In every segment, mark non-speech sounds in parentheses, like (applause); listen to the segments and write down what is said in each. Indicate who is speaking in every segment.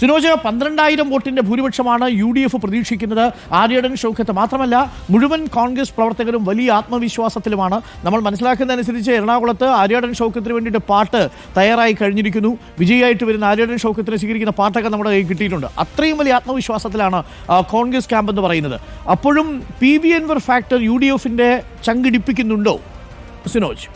Speaker 1: സുനോജ് പന്ത്രണ്ടായിരം വോട്ടിന്റെ ഭൂരിപക്ഷമാണ് U D F പ്രതീക്ഷിക്കുന്നത്. ആര്യടൻ ഷൗക്കത്ത് മാത്രമല്ല മുഴുവൻ കോൺഗ്രസ് പ്രവർത്തകരും വലിയ ആത്മവിശ്വാസത്തിലുമാണ്. നമ്മൾ മനസ്സിലാക്കുന്നതനുസരിച്ച് എറണാകുളത്ത് ആര്യടൻ ഷൗക്കത്തിന് വേണ്ടിയിട്ട് പാട്ട് തയ്യാറായി കഴിഞ്ഞിരിക്കുന്നു. വിജയിയായിട്ട് വരുന്ന ആര്യടൻ ഷൗക്കത്തിന് സ്വീകരിക്കുന്ന പാട്ടൊക്കെ നമ്മുടെ കയ്യിൽ കിട്ടിയിട്ടുണ്ട്. അത്രയും വലിയ ആത്മവിശ്വാസത്തിലാണ് കോൺഗ്രസ് ക്യാമ്പ് എന്ന് പറയുന്നത്. അപ്പോഴും P V Anvar factor U D എഫിന്റെ ചങ്കിടിപ്പിക്കുന്നുണ്ടോ സുനോജ്?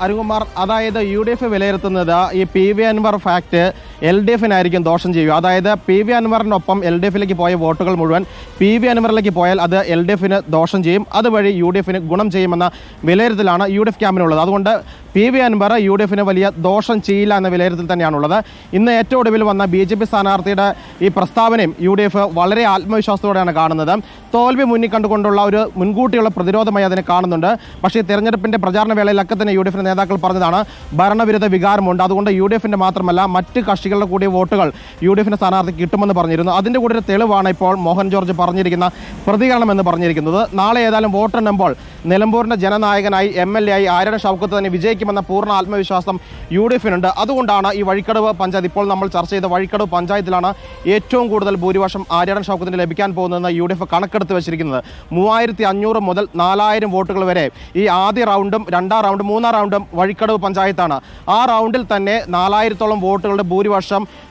Speaker 2: അരുകുമാർ അതായത് യു ഡി എഫ് വിലയിരുത്തുന്നത് ഈ P V Anvar fact L D എഫിനായിരിക്കും ദോഷം ചെയ്യുക. അതായത് പി വി അൻവറിനൊപ്പം എൽ ഡി എഫിലേക്ക് പോയ വോട്ടുകൾ മുഴുവൻ പി വി അൻവറിലേക്ക് പോയാൽ അത് എൽ ഡി എഫിന് ദോഷം ചെയ്യും. അതുവഴി യു ഡി എഫിന് ഗുണം ചെയ്യുമെന്ന വിലയിരുത്തലാണ് യു ഡി എഫ് ക്യാമ്പിനുള്ളത്. അതുകൊണ്ട് P V Anvar U D എഫിന് വലിയ ദോഷം ചെയ്യില്ല എന്ന വിലയിരുത്തൽ തന്നെയാണുള്ളത്. ഇന്ന് ഏറ്റവും ഒടുവിൽ വന്ന ബി ജെ പി സ്ഥാനാർത്ഥിയുടെ ഈ പ്രസ്താവനയും യു ഡി എഫ് വളരെ ആത്മവിശ്വാസത്തോടെയാണ് കാണുന്നത്. തോൽവി മുന്നിൽ കണ്ടുകൊണ്ടുള്ള ഒരു മുൻകൂട്ടിയുള്ള പ്രതിരോധമായി അതിനെ കാണുന്നുണ്ട്. പക്ഷേ ഈ തെരഞ്ഞെടുപ്പിന്റെ പ്രചാരണ വേളയിലൊക്കെ തന്നെ യു ഡി എഫിന്റെ നേതാക്കൾ പറഞ്ഞതാണ് ഭരണവിരുദ്ധ വികാരമുണ്ട്. അതുകൊണ്ട് യു ഡി എഫിന്റെ മാത്രമല്ല മറ്റ് കക്ഷികളുടെ കൂടിയ വോട്ടുകൾ യു ഡി എഫിന് സ്ഥാനാർത്ഥി കിട്ടുമെന്ന് പറഞ്ഞിരുന്നു. അതിന്റെ കൂടെ ഒരു തെളിവാണ് ഇപ്പോൾ മോഹൻ ജോർജ് പറഞ്ഞിരിക്കുന്ന പ്രതികരണം എന്ന് പറഞ്ഞിരിക്കുന്നത്. നാളെ ഏതായാലും വോട്ടെണ്ണുമ്പോൾ നിലമ്പൂരിന്റെ ജനനായകനായി എം എൽ എ ആയി ആരുടെ ഷൗക്കത്ത് തന്നെ വിജയിക്കുമെന്ന പൂർണ ആത്മവിശ്വാസം യു ഡി എഫിനുണ്ട്. അതുകൊണ്ടാണ് ഈ വഴിക്കടവ് പഞ്ചായത്ത് ഇപ്പോൾ നമ്മൾ ചർച്ച ചെയ്ത വഴിക്കടവ് പഞ്ചായത്തിലാണ് ഏറ്റവും കൂടുതൽ ഭൂരിപക്ഷം ആര്യടൻ ഷൗക്കത്തിന് ലഭിക്കാൻ പോകുന്നതെന്ന് യു ഡി എഫ് കണക്കെടുത്ത് വെച്ചിരിക്കുന്നത്. മൂവായിരത്തി അഞ്ഞൂറ് മുതൽ നാലായിരം വോട്ടുകൾ വരെ ഈ ആദ്യ റൗണ്ടും രണ്ടാം റൗണ്ടും മൂന്നാം റൗണ്ടും വഴിക്കടവ് പഞ്ചായത്താണ്. ആ റൗണ്ടിൽ തന്നെ നാലായിരത്തോളം വോട്ടുകളുടെ ഭൂരിപക്ഷം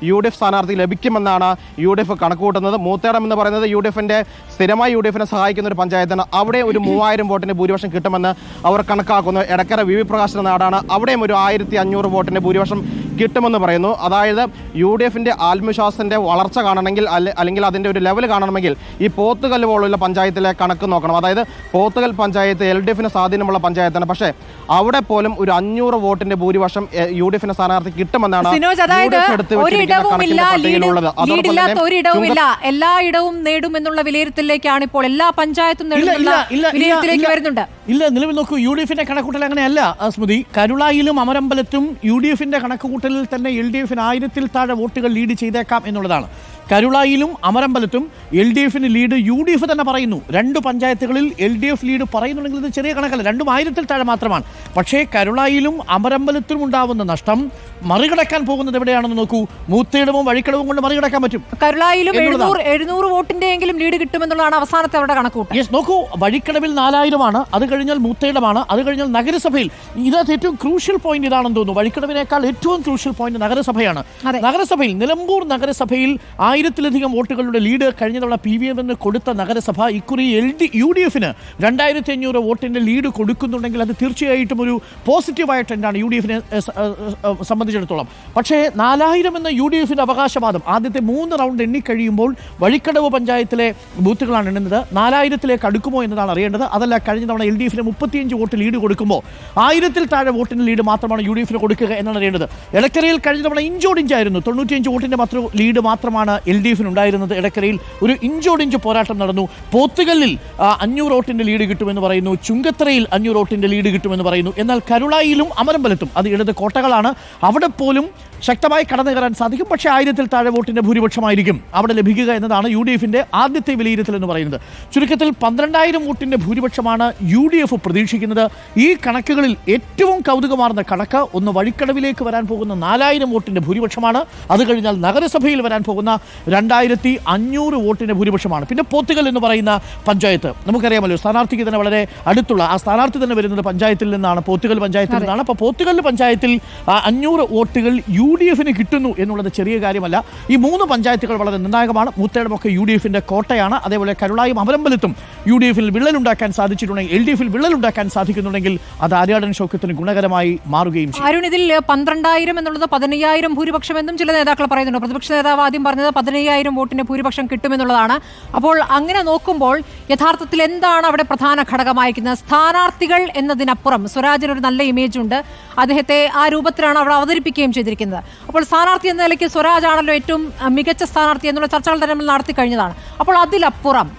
Speaker 2: യു ഡി എഫ് സ്ഥാനാർത്ഥി ലഭിക്കുമെന്നാണ് യു ഡി എഫ് കണക്കുകൂട്ടുന്നത്. മൂത്തേടം എന്ന് പറയുന്നത് യു ഡി എഫിന്റെ സ്ഥിരമായി യു ഡി എഫിനെ സഹായിക്കുന്ന ഒരു പഞ്ചായത്താണ്. അവിടെ ഒരു (clears throat) മൂവായിരം വോട്ടിന്റെ ഭൂരിപക്ഷം കിട്ടുമെന്ന് അവർ കണക്കാക്കുന്നു. എടക്കര വി വി പ്രകാശിന്റെ നാടാണ്. അവിടെയും ഒരു ആയിരത്തി അഞ്ഞൂറ് വോട്ടിന്റെ ഭൂരിപക്ഷം കിട്ടുമെന്ന് പറയുന്നു. അതായത് യു ഡി എഫിന്റെ ആത്മവിശ്വാസത്തിന്റെ വളർച്ച കാണണമെങ്കിൽ അല്ലെ- അല്ലെങ്കിൽ അതിന്റെ ഒരു ലെവൽ കാണണമെങ്കിൽ ഈ പോത്തുകല്ല് പോലുള്ള പഞ്ചായത്തിലെ കണക്ക് നോക്കണം. അതായത് പോത്തുകൽ പഞ്ചായത്ത് എൽ ഡി എഫിന് സ്വാധീനമുള്ള പഞ്ചായത്താണ്. പക്ഷേ അവിടെ പോലും ഒരു അഞ്ഞൂറ് വോട്ടിന്റെ ഭൂരിപക്ഷം യു ഡി എഫിന് സ്ഥാനാർത്ഥി കിട്ടുമെന്നാണ്
Speaker 3: എല്ലാ ഇടവും നേടുമെന്നുള്ള വിലയിരുത്തലിലേക്കാണ് ഇപ്പോൾ എല്ലാ പഞ്ചായത്തും
Speaker 1: ഇല്ല.
Speaker 3: വരുന്നുണ്ട്.
Speaker 1: ഇല്ല നിലവിൽ നോക്കൂ യു ഡി എഫിന്റെ കണക്കൂട്ടൽ അങ്ങനെയല്ല സ്മൃതി. കരുളായിലും അമരമ്പലത്തും യു ഡി എഫിന്റെ കണക്കുകൂട്ടലിൽ തന്നെ എൽ ഡി എഫിന് ആയിരത്തിൽ താഴെ വോട്ടുകൾ ലീഡ് ചെയ്തേക്കാം എന്നുള്ളതാണ്. കരുളായിലും അമരമ്പലത്തും എൽ ഡി എഫിന് ലീഡ് യു ഡി എഫ് തന്നെ പറയുന്നു. രണ്ട് പഞ്ചായത്തുകളിൽ എൽ ഡി എഫ് ലീഡ് പറയുന്നുണ്ടെങ്കിൽ ഇത് ചെറിയ കണക്കല്ല രണ്ടും ആയിരത്തിൽ താഴെ മാത്രമാണ്. പക്ഷേ കരുളായിലും അമരമ്പലത്തിലും ഉണ്ടാവുന്ന നഷ്ടം മറികടക്കാൻ പോകുന്നത് എവിടെയാണെന്ന് നോക്കൂ. മൂത്തയിടവും വഴിക്കടവും കൊണ്ട് മറികടക്കാൻ പറ്റും.
Speaker 3: കരുളായിലും. എഴുന്നൂറ് എഴുന്നൂറ് വോട്ടിന്റെ എങ്കിലും ലീഡ് കിട്ടുമെന്നുള്ളതാണ് അവസാനത്തെ അവരുടെ കണക്കൂട്ട്.
Speaker 1: യെസ് നോക്കൂ വഴിക്കടവിൽ നാലായിരമാണ് അത് കഴിഞ്ഞാൽ മൂത്തേടമാണ് അത് കഴിഞ്ഞാൽ നഗരസഭയിൽ. ഇതിനകത്ത് ഏറ്റവും ക്രൂഷ്യൽ പോയിന്റ് ഇതാണെന്ന് തോന്നുന്നു. വഴിക്കടവിനേക്കാൾ ഏറ്റവും ക്രൂഷ്യൽ പോയിന്റ് നഗരസഭയാണ്. നഗരസഭയിൽ നിലമ്പൂർ നഗരസഭയിൽ ആയിരത്തിലധികം വോട്ടുകളുടെ ലീഡ് കഴിഞ്ഞ തവണ പി വി എമ്മിന് കൊടുത്ത നഗരസഭ ഇക്കുറി എൽ ഡി യു ഡി എഫിന് രണ്ടായിരത്തി അഞ്ഞൂറ് വോട്ടിന്റെ ലീഡ് കൊടുക്കുന്നുണ്ടെങ്കിൽ അത് തീർച്ചയായിട്ടും ഒരു പോസിറ്റീവായ ട്രെൻഡാണ് യു ഡി എഫിനെ സംബന്ധിച്ചിടത്തോളം. പക്ഷേ നാലായിരം എന്ന യു ഡി എഫിന്റെ അവകാശവാദം ആദ്യത്തെ മൂന്ന് റൗണ്ട് എണ്ണിക്കഴിയുമ്പോൾ വഴിക്കടവ് പഞ്ചായത്തിലെ ബൂത്തുകളാണ് എണ്ണുന്നത്. നാലായിരത്തിലേക്ക് അടുക്കുമോ എന്നതാണ് അറിയേണ്ടത്. അതല്ല കഴിഞ്ഞ തവണ എൽ ഡി എഫിന് മുപ്പത്തിയഞ്ച് വോട്ട് ലീഡ് കൊടുക്കുമ്പോൾ ആയിരത്തിൽ താഴെ വോട്ടിന് ലീഡ് മാത്രമാണ് യു ഡി എഫിന് കൊടുക്കുക എന്നാണ് അറിയേണ്ടത്. ഇടക്കരയിൽ കഴിഞ്ഞ തവണ ഇഞ്ചോടിഞ്ചായിരുന്നു. തൊണ്ണൂറ്റിയഞ്ച് വോട്ടിന്റെ മാത്രം ലീഡ് മാത്രമാണ് എൽ ഡി എഫിന് ഉണ്ടായിരുന്നത്. ഇടക്കരയിൽ ഒരു ഇഞ്ചോടിഞ്ച് പോരാട്ടം നടന്നു. പോത്തുകല്ലിൽ അഞ്ഞൂറ് വോട്ടിന്റെ ലീഡ് കിട്ടുമെന്ന് പറയുന്നു. ചുങ്കത്തറയിൽ അഞ്ഞൂറ് വോട്ടിന്റെ ലീഡ് കിട്ടുമെന്ന് പറയുന്നു. എന്നാൽ കരുളായിലും അമരമ്പലത്തും അത് ഇടത് കോട്ടകളാണ് അവിടെ പോലും ശക്തമായി കടന്നു കയറാൻ സാധിക്കും. പക്ഷേ ആയിരത്തിൽ താഴെ വോട്ടിന്റെ ഭൂരിപക്ഷമായിരിക്കും. അവിടെ ലഭിക്കുക എന്നതാണ് യു ഡി ആദ്യത്തെ വിലയിരുത്തൽ എന്ന് പറയുന്നത്. ചുരുക്കത്തിൽ പന്ത്രണ്ടായിരം വോട്ടിന്റെ ഭൂരിപക്ഷമാണ് യു ഡി എഫ് പ്രതീക്ഷിക്കുന്നത്. ഈ കണക്കുകളിൽ ഏറ്റവും കൗതുകമാർന്ന കണക്ക് ഒന്ന് വഴിക്കടവിലേക്ക് വരാൻ പോകുന്ന നാലായിരം വോട്ടിന്റെ ഭൂരിപക്ഷമാണ്. അത് കഴിഞ്ഞാൽ നഗരസഭയിൽ വരാൻ പോകുന്ന രണ്ടായിരത്തി അഞ്ഞൂറ് വോട്ടിന്റെ ഭൂരിപക്ഷമാണ്. പിന്നെ പോത്തുകൽ എന്ന് പറയുന്ന പഞ്ചായത്ത്. നമുക്കറിയാമല്ലോ സ്ഥാനാർത്ഥിക്ക് തന്നെ വളരെ അടുത്തുള്ള ആ സ്ഥാനാർത്ഥി തന്നെ വരുന്നത് പഞ്ചായത്തിൽ നിന്നാണ് പോത്തുകൽ പഞ്ചായത്തിൽ നിന്നാണ്. അപ്പോൾ പോത്തുകൽ പഞ്ചായത്തിൽ അഞ്ഞൂറ് വോട്ടുകൾ യു ഡി എഫിന് കിട്ടുന്നു എന്നുള്ളത് ചെറിയ കാര്യമല്ല. ഈ മൂന്ന് പഞ്ചായത്തുകൾ വളരെ നിർണായകമാണ്. മൂത്തേടമൊക്കെ യു ഡി എഫിന്റെ കോട്ടയാണ്. അതേപോലെ കരുളായും അമരമ്പലത്തും യു ഡി എഫിൽ വിള്ളലുണ്ടാക്കാൻ സാധിച്ചിട്ടുണ്ടെങ്കിൽ എൽ ഡി എഫിൽ വിള്ളലുണ്ടാക്കാൻ സാധിക്കുന്നുണ്ടെങ്കിൽ അത് ആര്യാടൻ ശോക്യത്തിന് ഗുണകരമായി മാറുകയും ചെയ്യും.
Speaker 3: അരുൺ ഇതിൽ പന്ത്രണ്ടായിരം എന്നുള്ളത് പതിനയ്യായിരം ഭൂരിപക്ഷം എന്നും ചില നേതാക്കൾ പറയുന്നുണ്ട്. പ്രതിപക്ഷ നേതാവ് ആദ്യം പറഞ്ഞത് പതിനയ്യായിരം വോട്ടിന്റെ ഭൂരിപക്ഷം കിട്ടുമെന്നുള്ളതാണ്. അപ്പോൾ അങ്ങനെ നോക്കുമ്പോൾ യഥാർത്ഥത്തിൽ എന്താണ് അവിടെ പ്രധാന ഘടകമായിരിക്കുന്നത് സ്ഥാനാർത്ഥികൾ എന്നതിനപ്പുറം സ്വരാജിന് ഒരു നല്ല ഇമേജ് ഉണ്ട്. അദ്ദേഹത്തെ ആ രൂപത്തിലാണ് അവിടെ അവതരിപ്പിക്കുകയും ചെയ്തിരിക്കുന്നത്. അപ്പോൾ സ്ഥാനാർത്ഥി എന്ന നിലയ്ക്ക് സ്വരാജ് ആണല്ലോ ഏറ്റവും മികച്ച സ്ഥാനാർത്ഥി എന്നുള്ള ചർച്ചകൾ തന്നെ നമ്മൾ നടത്തി കഴിഞ്ഞതാണ് അപ്പോൾ അതിലപ്പുറം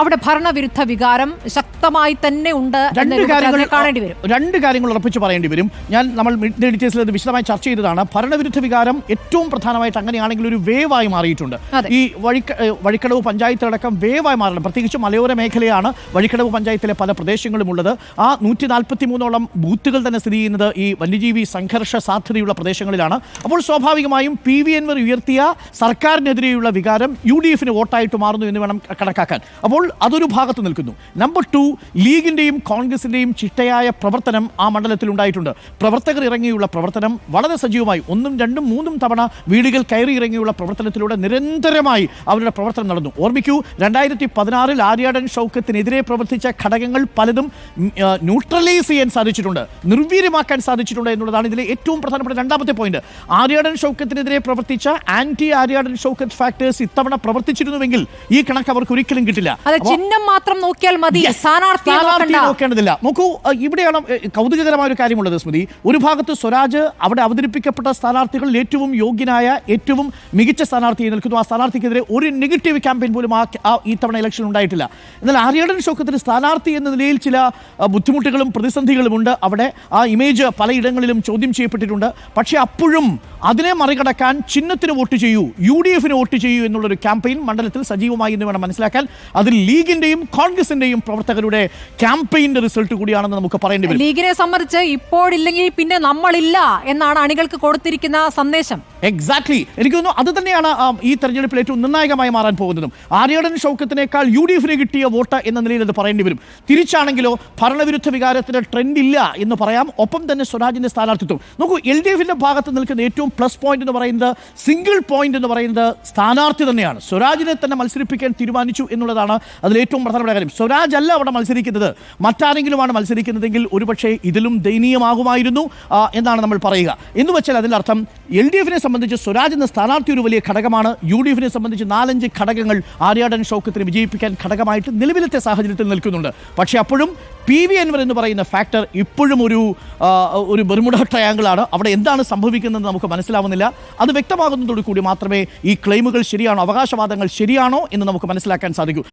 Speaker 3: അവിടെ ഭരണവിരുദ്ധ വികാരം ശക്തമായി തന്നെ ഉണ്ട്
Speaker 1: രണ്ട് കാര്യങ്ങൾ
Speaker 3: കാണേണ്ടി വരും.
Speaker 1: രണ്ട് കാര്യങ്ങൾ ഉറപ്പിച്ച് പറയേണ്ടി വരും. ഞാൻ നമ്മൾ മിഡ് എഡിറ്റേഴ്സിൽ ഇത് വിശദമായി ചർച്ച ചെയ്തതാണ്. ഭരണവിരുദ്ധ വികാരം ഏറ്റവും പ്രധാനമായിട്ട് അങ്ങനെയാണെങ്കിൽ ഒരു വേവായി മാറിയിട്ടുണ്ട്. ഈ വഴിക്ക ഏഹ് വഴിക്കടവ് പഞ്ചായത്തിലടക്കം വേവായി മാറണം പ്രത്യേകിച്ച് മലയോര മേഖലയാണ് വഴിക്കടവ് പഞ്ചായത്തിലെ പല പ്രദേശങ്ങളും ഉള്ളത്. ആ നൂറ്റി നാൽപ്പത്തി മൂന്നോളം ബൂത്തുകൾ തന്നെ സ്ഥിതി ചെയ്യുന്നത് ഈ വന്യജീവി സംഘർഷ സാധ്യതയുള്ള പ്രദേശങ്ങളിലാണ്. അപ്പോൾ സ്വാഭാവികമായും പി വി എൻവർ ഉയർത്തിയ സർക്കാരിനെതിരെയുള്ള വികാരം യു ഡി എഫിന് വോട്ടായിട്ട് മാറുന്നു എന്ന് വേണം കണക്കാക്കാൻ. അപ്പോൾ അതൊരു ഭാഗത്ത് നിൽക്കുന്നു. നമ്പർ ടു ലീഗിന്റെയും കോൺഗ്രസിന്റെയും ചിട്ടയായ പ്രവർത്തനം ആ മണ്ഡലത്തിൽ ഉണ്ടായിട്ടുണ്ട്. പ്രവർത്തകർ ഇറങ്ങിയുള്ള പ്രവർത്തനം വളരെ സജീവമായി. ഒന്നും രണ്ടും മൂന്നും തവണ വീടുകൾ കയറി ഇറങ്ങിയുള്ള പ്രവർത്തനത്തിലൂടെ നിരന്തരമായി അവരുടെ പ്രവർത്തനം നടന്നു. ഓർമ്മിക്കൂ രണ്ടായിരത്തി പതിനാറിൽ ആര്യാടൻ ഷൗക്കത്തിനെതിരെ പ്രവർത്തിച്ച ഘടകങ്ങൾ പലതും ന്യൂട്രലൈസ് ചെയ്യാൻ സാധിച്ചിട്ടുണ്ട് നിർവീര്യമാക്കാൻ സാധിച്ചിട്ടുണ്ട് എന്നുള്ളതാണ് ഇതിലെ ഏറ്റവും പ്രധാനപ്പെട്ട രണ്ടാമത്തെ പോയിന്റ് ആര്യാടൻ ഷൗക്കത്തിനെതിരെ പ്രവർത്തിച്ച ആന്റി ആര്യാടൻ ഷൗക്കത്ത് ഫാക്ടേഴ്സ് ഇത്തവണ പ്രവർത്തിച്ചിരുന്നുവെങ്കിൽ ഈ കണക്ക് അവർക്ക് ഒരിക്കലും കിട്ടില്ല.
Speaker 3: ചിഹ്നം മാത്രം നോക്കിയാൽ മതി.
Speaker 1: നോക്കേണ്ടതില്ല. നോക്കൂ ഇവിടെയാണ് കൗതുകകരമായ ഒരു കാര്യമുള്ളത് സ്മൃതി. ഒരു ഭാഗത്ത് സ്വരാജ് അവിടെ അവതരിപ്പിക്കപ്പെട്ട സ്ഥാനാർത്ഥികളിൽ ഏറ്റവും യോഗ്യനായ ഏറ്റവും മികച്ച സ്ഥാനാർത്ഥിയെ നിൽക്കുന്നു. ആ സ്ഥാനാർത്ഥിക്കെതിരെ ഒരു നെഗറ്റീവ് ക്യാമ്പയിൻ പോലും ആ ഈ തവണ ഇലക്ഷൻ ഉണ്ടായിട്ടില്ല. എന്നാൽ ആര്യടൻ ഷോക്കത്തിന് സ്ഥാനാർത്ഥി എന്ന നിലയിൽ ചില ബുദ്ധിമുട്ടുകളും പ്രതിസന്ധികളും ഉണ്ട്. അവിടെ ആ ഇമേജ് പലയിടങ്ങളിലും ചോദ്യം ചെയ്യപ്പെട്ടിട്ടുണ്ട്. പക്ഷേ അപ്പോഴും അതിനെ മറികടക്കാൻ ചിഹ്നത്തിന് വോട്ട് ചെയ്യൂ യു ഡി എഫിന് വോട്ട് ചെയ്യൂ എന്നുള്ളൊരു ക്യാമ്പയിൻ മണ്ഡലത്തിൽ സജീവമായി എന്ന് വേണം മനസ്സിലാക്കാൻ. അതിൽ ലീഗിന്റെയും കോൺഗ്രസിന്റെയും പ്രവർത്തകരുടെ ക്യാമ്പയിന്റെ റിസൾട്ട് കൂടിയാണെന്ന് നമുക്ക് പറയേണ്ടി വരും.
Speaker 3: ലീഗിനെ സംബന്ധിച്ച് ഇപ്പോഴില്ലെങ്കിൽ പിന്നെ നമ്മളില്ല എന്നാണ് അണികൾക്ക് കൊടുത്തിരിക്കുന്ന സന്ദേശം.
Speaker 1: എക്സാക്ട്ലി എനിക്ക് തോന്നുന്നു അത് തന്നെയാണ് ഈ തെരഞ്ഞെടുപ്പിൽ ഏറ്റവും നിർണായകമായി മാറാൻ പോകുന്നതും. ആര്യടൻ ഷൗക്കത്തിനേക്കാൾ യു ഡി എഫിന് കിട്ടിയ വോട്ട് എന്ന നിലയിൽ അത് പറയേണ്ടി വരും. തിരിച്ചാണെങ്കിലോ ഭരണവിരുദ്ധ വികാരത്തിന്റെ ട്രെൻഡ് ഇല്ല എന്ന് പറയാം. ഒപ്പം തന്നെ സ്വരാജിന്റെ സ്ഥാനാർത്ഥിത്വം. നോക്കൂ എൽ ഡി എഫിന്റെ ഭാഗത്ത് നിൽക്കുന്ന ഏറ്റവും പ്ലസ് പോയിന്റ് എന്ന് പറയുന്നത് സിംഗിൾ പോയിന്റ് എന്ന് പറയുന്നത് സ്ഥാനാർത്ഥി തന്നെയാണ്. സ്വരാജിനെ തന്നെ മത്സരിപ്പിക്കാൻ തീരുമാനിച്ചു എന്നുള്ളതാണ് അതിൽ ഏറ്റവും പ്രധാനപ്പെട്ട കാര്യം സ്വരാജ് അല്ല അവിടെ മത്സരിക്കുന്നത്. മറ്റാരെങ്കിലുമാണ് മത്സരിക്കുന്നതെങ്കിൽ ഒരുപക്ഷെ ഇതിലും ദയനീയമാകുമായിരുന്നു എന്നാണ് നമ്മൾ പറയുക. എന്ന് വെച്ചാൽ അതിന്റെ അർത്ഥം എൽ ഡി എഫിനെ സംബന്ധിച്ച് സ്വരാജ് എന്ന സ്ഥാനാർത്ഥി ഒരു വലിയ ഘടകമാണ്. യു ഡി എഫിനെ സംബന്ധിച്ച് നാലഞ്ച് ഘടകങ്ങൾ ആര്യാടൻ ഷൗക്കത്തിന് വിജയിപ്പിക്കാൻ ഘടകമായിട്ട് നിലവിലത്തെ സാഹചര്യത്തിൽ നിൽക്കുന്നുണ്ട്. പക്ഷേ അപ്പോഴും പി വി അൻവർ എന്ന് പറയുന്ന ഫാക്ടർ ഇപ്പോഴും ഒരു ഒരു ബെർമുഡ ട്രയാങ്കിളാണ് അവിടെ എന്താണ് സംഭവിക്കുന്നത് നമുക്ക് മനസ്സിലാവുന്നില്ല. അത് വ്യക്തമാകുന്നതോടു കൂടി മാത്രമേ ഈ ക്ലെയിമുകൾ ശരിയാണോ അവകാശവാദങ്ങൾ ശരിയാണോ എന്ന് നമുക്ക് മനസ്സിലാക്കാൻ സാധിക്കൂ.